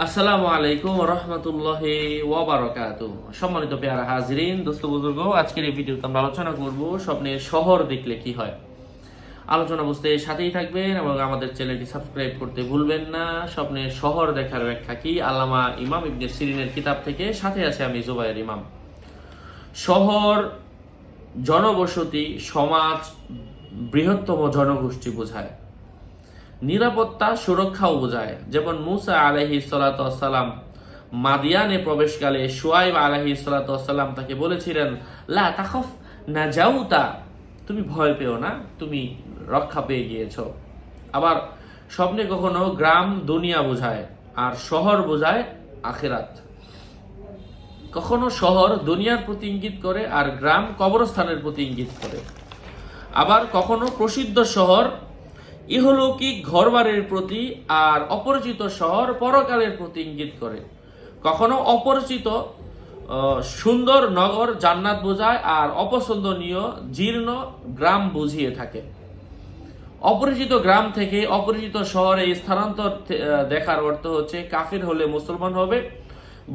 আসসালামু আলাইকুম রহমতুল্লাহ ওয়াবারকাত। সম্মানিত পেয়ারা হাজরিন, দোস্ত বুজুর্গ, আজকের এই ভিডিওতে আমরা আলোচনা করব স্বপ্নের শহর দেখলে কি হয়। আলোচনা বুঝতে সাথেই থাকবেন এবং আমাদের চ্যানেলটি সাবস্ক্রাইব করতে ভুলবেন না। স্বপ্নের শহর দেখার ব্যাখ্যা কি? আল্লামা ইমাম ইবনে সিরিনের কিতাব থেকে সাথে আছে আমি জুবাইর ইমাম। শহর, জনবসতি সমাজ বৃহত্তম জনগোষ্ঠী বোঝায়। নিরাপত্তা সুরক্ষাও বোঝায়। যেমন মুসা আলহি সালাম মাদিয়ানে প্রবেশকালে সোয়াইব আলহি সালাম তাকে বলেছিলেন, লা তাখফ না যাউতা তুমি ভয় পেও না, তুমি রক্ষা পেয়ে গিয়েছ। আবার স্বপ্নে কখনো গ্রাম, দুনিয়া বোঝায় আর শহর বোঝায় আখেরাত। কখনো শহর দুনিয়ার প্রতি ইঙ্গিত করে আর গ্রাম কবরস্থানের প্রতি ইঙ্গিত করে। আবার কখনো প্রসিদ্ধ শহর ইহলৌকিক ঘরবাড়ির প্রতি আর অপরিচিত শহর পরকালের প্রতি ইঙ্গিত করে। কখনো অপরিচিত সুন্দর নগর জান্নাত বোঝায় আর অপছন্দনীয় জীর্ণ গ্রাম বুঝিয়ে থাকে। অপরিচিত গ্রাম থেকে অপরিচিত শহরে স্থানান্তর দেখার অর্থ হচ্ছে কাফির হলে মুসলমান হবে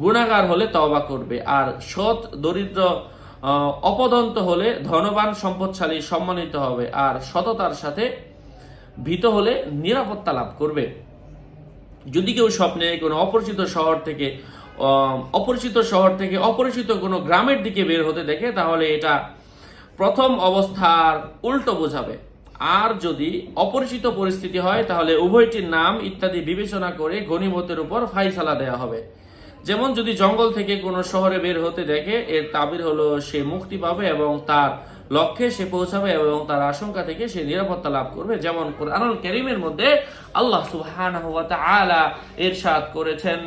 গুণাগার হলে তওবা করবে আর সৎ, দরিদ্র অপদন্ত হলে ধনবান, সম্পদশালী সম্মানিত হবে আর সততার সাথে ভীত হলে নিরাপত্তা লাভ করবে। যদি কেউ স্বপ্নে কোনো অপরিচিত শহর থেকে অপরিচিত শহর থেকে অপরিচিত কোনো গ্রামের দিকে বের হতে দেখে, তাহলে এটা প্রথম অবস্থার উল্টো বোঝাবে। আর যদি অপরিচিত পরিস্থিতি হয়, তাহলে উভয়টির নাম ইত্যাদি বিবেচনা করে গণিমতের উপর ফাইসালা দেওয়া হবে। যেমন যদি জঙ্গল থেকে কোনো শহরে বের হতে দেখে, এর তাবির হলো সে মুক্তি পাবে এবং তার লক্ষ্যে সে পৌঁছাবে এবং তার আশঙ্কা থেকে সে নিরাপত্তা লাভ করবে। যেমন কোরআনুল করিমের মধ্যে আল্লাহ সুবহানাহু ওয়া তাআলা ইরশাদ করেছেন,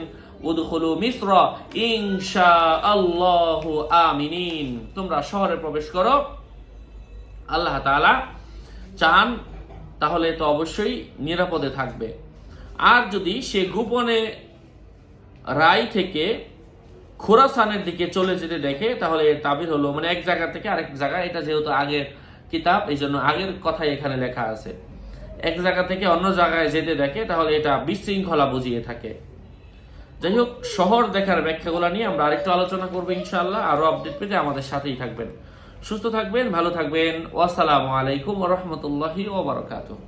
উদখুলু মিসর ইনশা আল্লাহু আমিনিন। তোমরা শহরে প্রবেশ করো, আল্লাহ তাআলা চান, তাহলে তো অবশ্যই নিরাপদে থাকবে। আর যদি সে গোপনে রায় থেকে খোরাসানের দিকে চলে যেতে দেখে, তাহলে এর তাবির হলো মানে এক জায়গা থেকে আরেক জায়গায় এটা যেহেতু আগের কিতাব এই জন্য আগের কথাই এখানে লেখা আছে। এক জায়গা থেকে অন্য জায়গায় যেতে দেখে, তাহলে এটা বিশৃঙ্খলা বুঝিয়ে থাকে। যাই হোক, শহর দেখার ব্যাখ্যাগুলো নিয়ে আমরা আরেকটু আলোচনা করব ইনশাআল্লাহ আরও আপডেট পেতে আমাদের সাথেই থাকবেন। সুস্থ থাকবেন, ভালো থাকবেন ওয়াসালামু আলাইকুম রহমতুল্লাহি ওবরাকাতুহ